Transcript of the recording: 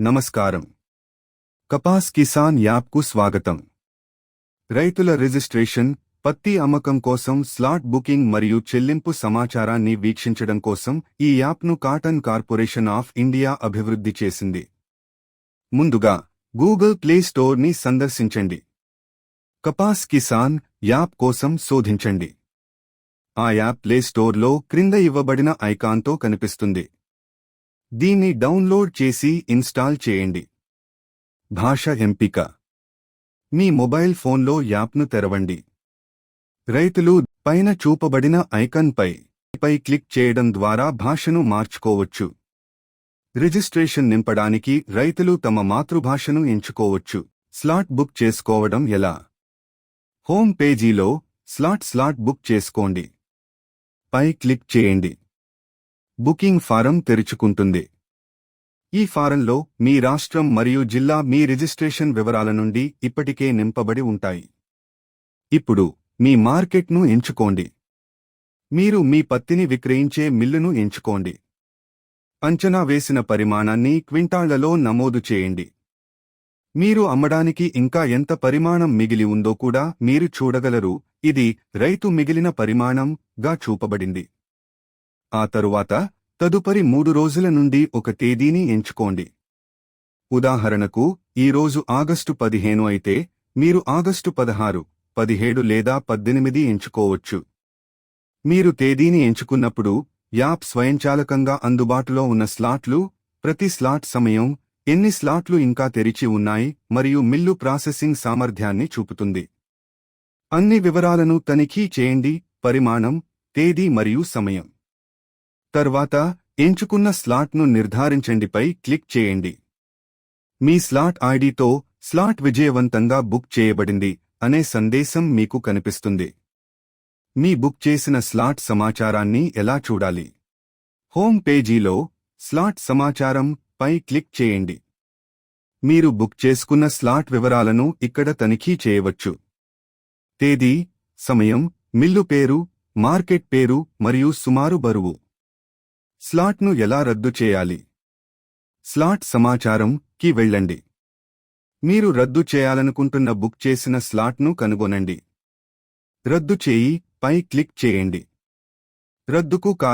నమస్కారం. కపాస్ కిసాన్ యాప్కు స్వాగతం. రైతుల రిజిస్ట్రేషన్ పత్తి అమ్మకం కోసం స్లాట్ బుకింగ్ మరియు చెల్లింపు సమాచారాన్ని వీక్షించడం కోసం ఈ యాప్ను కాటన్ కార్పొరేషన్ ఆఫ్ ఇండియా అభివృద్ధి చేసింది. ముందుగా గూగుల్ ప్లే స్టోర్ని సందర్శించండి. కపాస్ కిసాన్ యాప్ కోసం శోధించండి. ఆ యాప్ ప్లే స్టోర్లో క్రింద ఇవ్వబడిన ఐకాన్తో కనిపిస్తుంది. దీన్ని డౌన్లోడ్ చేసి ఇన్స్టాల్ చేయండి. భాష ఎంపిక. మీ మొబైల్ ఫోన్లో యాప్ను తెరవండి. రైతులు పైన చూపబడిన ఐకాన్పై పై క్లిక్ చేయడం ద్వారా భాషను మార్చుకోవచ్చు. రిజిస్ట్రేషన్ నింపడానికి రైతులు తమ మాతృభాషను ఎంచుకోవచ్చు. స్లాట్ బుక్ చేసుకోవడం ఎలా? హోమ్ పేజీలో స్లాట్ స్లాట్ బుక్ చేసుకోండి. పై క్లిక్ చేయండి. బుకింగ్ ఫారం తెరుచుకుంటుంది. ఈ ఫారంలో మీ రాష్ట్రం మరియు జిల్లా మీ రిజిస్ట్రేషన్ వివరాల నుండి ఇప్పటికే నింపబడి ఉంటాయి. ఇప్పుడు మీ మార్కెట్ను ఎంచుకోండి. మీరు మీ పత్తిని విక్రయించే మిల్లును ఎంచుకోండి. అంచనా వేసిన పరిమాణాన్ని క్వింటాళ్ళలో నమోదు చేయండి. మీరు అమ్మడానికి ఇంకా ఎంత పరిమాణం మిగిలి ఉందో కూడా మీరు చూడగలరు. ఇది రైతు మిగిలిన పరిమాణం గా చూపబడింది. ఆ తరువాత తదుపరి మూడు రోజుల నుండి ఒక తేదీని ఎంచుకోండి. ఉదాహరణకు ఈ రోజు ఆగస్టు పదిహేను అయితే మీరు ఆగస్టు పదహారు పదిహేడు లేదా పద్దెనిమిది ఎంచుకోవచ్చు. మీరు తేదీని ఎంచుకున్నప్పుడు యాప్ స్వయంచాలకంగా అందుబాటులో ఉన్న స్లాట్లు ప్రతి స్లాట్ సమయం ఎన్ని స్లాట్లు ఇంకా తెరిచి ఉన్నాయి మరియు మిల్లు ప్రాసెసింగ్ సామర్థ్యాన్ని చూపుతుంది. అన్ని వివరాలను తనిఖీ చేయండి పరిమాణం తేదీ మరియు సమయం. తర్వాత ఎంచుకున్న స్లాట్ను నిర్ధారించండిపై క్లిక్ చేయండి. మీ స్లాట్ ఐడితో స్లాట్ విజయవంతంగా బుక్ చేయబడింది అనే సందేశం మీకు కనిపిస్తుంది. మీ బుక్ చేసిన స్లాట్ సమాచారాన్ని ఎలా చూడాలి? హోమ్ పేజీలో స్లాట్ సమాచారం పై క్లిక్ చేయండి. మీరు బుక్ చేసుకున్న స్లాట్ వివరాలను ఇక్కడ తనిఖీ చేయవచ్చు. తేదీ సమయం మిల్లు పేరు మార్కెట్ పేరు మరియు సుమారు బరువు. స్లాట్ను ఎలా రద్దు చేయాలి? స్లాట్ సమాచారం కి వెళ్ళండి. మీరు రద్దు చేయాలనుకుంటున్న బుక్ చేసిన స్లాట్ను కనుగొనండి. రద్దు చేయి పై క్లిక్ చేయండి. రద్దుకు